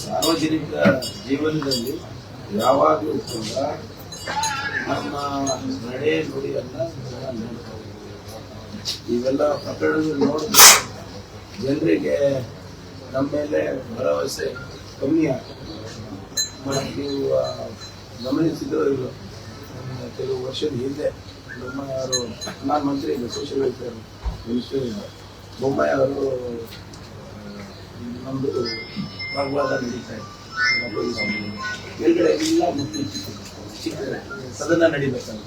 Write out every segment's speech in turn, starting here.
ಸಾರ್ವಜನಿಕ ಜೀವನದಲ್ಲಿ ಯಾವಾಗಲೂ ಕೂಡ ನಮ್ಮ ನಡೆ ನುಡಿಯನ್ನ. ಇವೆಲ್ಲ ಪ್ರಕರಣಗಳು ನೋಡಿದ್ರೆ ಜನರಿಗೆ ನಮ್ಮ ಮೇಲೆ ಭರವಸೆ ಕಮ್ಮಿ ಆಗ್ತದೆ ಮತ್ತೆ ನೀವು ಕೆಲವು ವರ್ಷದ ಹಿಂದೆ ಬೊಮ್ಮಾಯಿ ಅವರು ನಾನು ಮಂತ್ರಿ ಇಲ್ಲ ಸೋಷಿಯಲ್ ವೆಲ್ಫೇರ್ ಮಿನಿಸ್ಟರ್ ಬೊಮ್ಮಾಯಿ ಅವರು ನಮ್ಮದು ವಾಗ್ವಾದ ನಡೀತಾ ಎಲ್ಲ ಮಕ್ಕಳು ಸದನ ನಡಿಬೇಕಂತ.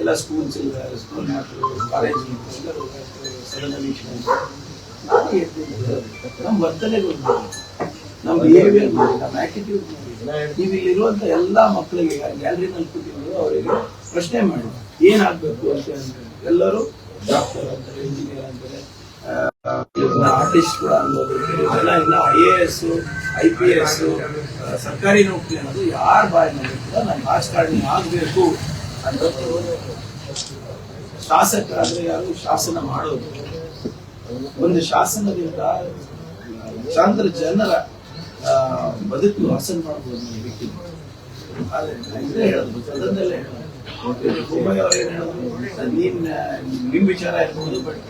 ಎಲ್ಲ ಸ್ಕೂಲ್ಸ್ ಇಲ್ಲ ಸ್ಕೂಲ್ ಮಕ್ಕಳು ಕಾಲೇಜ್ ಎಲ್ಲರೂ ಸದನ ವೀಕ್ಷಣೆ. ನಾನು ನಮ್ಮ ವರ್ತನೆ ನಮ್ಮ ಬಿಹೇವಿಯರ್ ನಮ್ಮ ನೀವು ಇಲ್ಲಿರುವಂಥ ಎಲ್ಲಾ ಮಕ್ಕಳಿಗೆ ಗ್ಯಾಲರಿನಲ್ಲಿ ಕೂತಿದ್ರು ಅವರಿಗೆ ಪ್ರಶ್ನೆ ಮಾಡಿ, ಏನಾಗಬೇಕು ಅಂತ ಎಲ್ಲರೂ ಡಾಕ್ಟರ್ ಅಂತಾರೆ ಇಂಜಿನಿಯರ್ ಅಂತಾರೆ ಆರ್ಟಿಸ್ಟ್ ಕೂಡ ಅನ್ಬೋದು ಎಲ್ಲ ಇಲ್ಲ I A S I P S, ಸರ್ಕಾರಿ ನೌಕರಿ ಅನ್ನೋದು ಯಾರ ಬಾಯಿನಲ್ಲಿ ಕೂಡ ನಾನು ರಾಜಕಾರಣಿ ಆಗಬೇಕು ಅಂತ ಶಾಸಕ ಅಂದ್ರೆ ಯಾರು ಶಾಸನ ಮಾಡೋದು ಒಂದು ಶಾಸನದಿಂದ ಲಕ್ಷಾಂತರ ಜನರ ಬದುಕು ಹಸನ್ ಮಾಡ್ಬೋದು ಈ ವ್ಯಕ್ತಿ. ನಾನು ನಿಮ್ ವಿಚಾರ ಇರ್ಬೋದು ಬಟ್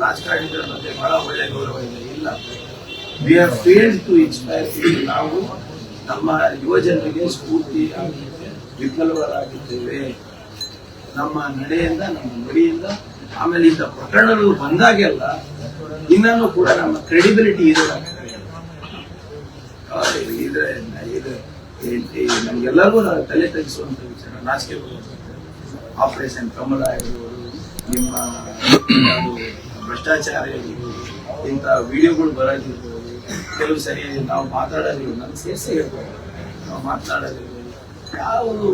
ರಾಜಕಾರಣಿಗಳ ಬಗ್ಗೆ ಬಹಳ ಒಳ್ಳೆ ಗೌರವ ಇದೆ ಇಲ್ಲ we are failed to inspire ನಾವು ನಮ್ಮ ಯುವ ಜನರಿಗೆ ಸ್ಫೂರ್ತಿ ವಿಫಲವರಾಗಿದ್ದೇವೆ ನಮ್ಮ ನಡೆಯಿಂದ ನಮ್ಮ ನುಡಿಯಿಂದ ಆಮೇಲೆ ಇಂಥ ಪ್ರಕರಣಗಳು ಬಂದಾಗೆಲ್ಲ ಇನ್ನೂ ಕೂಡ ನಮ್ಮ ಕ್ರೆಡಿಬಿಲಿಟಿ ಇದೆ ಇದೆ ಇದು ಈ ನಮ್ಗೆಲ್ಲರಿಗೂ ತಲೆ ತೆಗೆಸುವಂತ ವಿಚಾರ ನಾಚಿಕೆ ಆಪರೇಷನ್ ಕಮಲ ಆಗಿರ್ಬೋದು ನಿಮ್ಮ ಭ್ರಷ್ಟಾಚಾರ ಆಗಿರ್ಬೋದು ಇಂಥ ವಿಡಿಯೋಗಳು ಬರೋದಿರ್ಬೋದು, ಕೆಲವು ಸರಿ ನಾವು ಮಾತಾಡೋದಿಲ್ಲ ನಾನು ಸೇರಿಸಿ ಹೇಳ್ಬೋದು ನಾವು ಮಾತನಾಡೋದಿರ್ಬೋದು ಯಾವುದು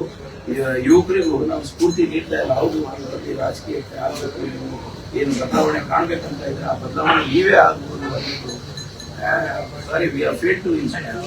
ಯುವಕರಿಗೂ ನಾವು ಸ್ಫೂರ್ತಿ ನೀಡ್ತಾ ಇಲ್ಲ, ಹೌದು ಈ ರಾಜಕೀಯಕ್ಕೆ ಆಗಬೇಕು ನೀವು ಏನು ಬದಲಾವಣೆ ಕಾಣ್ಬೇಕಂತ ಇದ್ರೆ ಆ ಬದಲಾವಣೆ ನೀವೇ ಆಗ್ಬೋದು sorry we are failed to inspire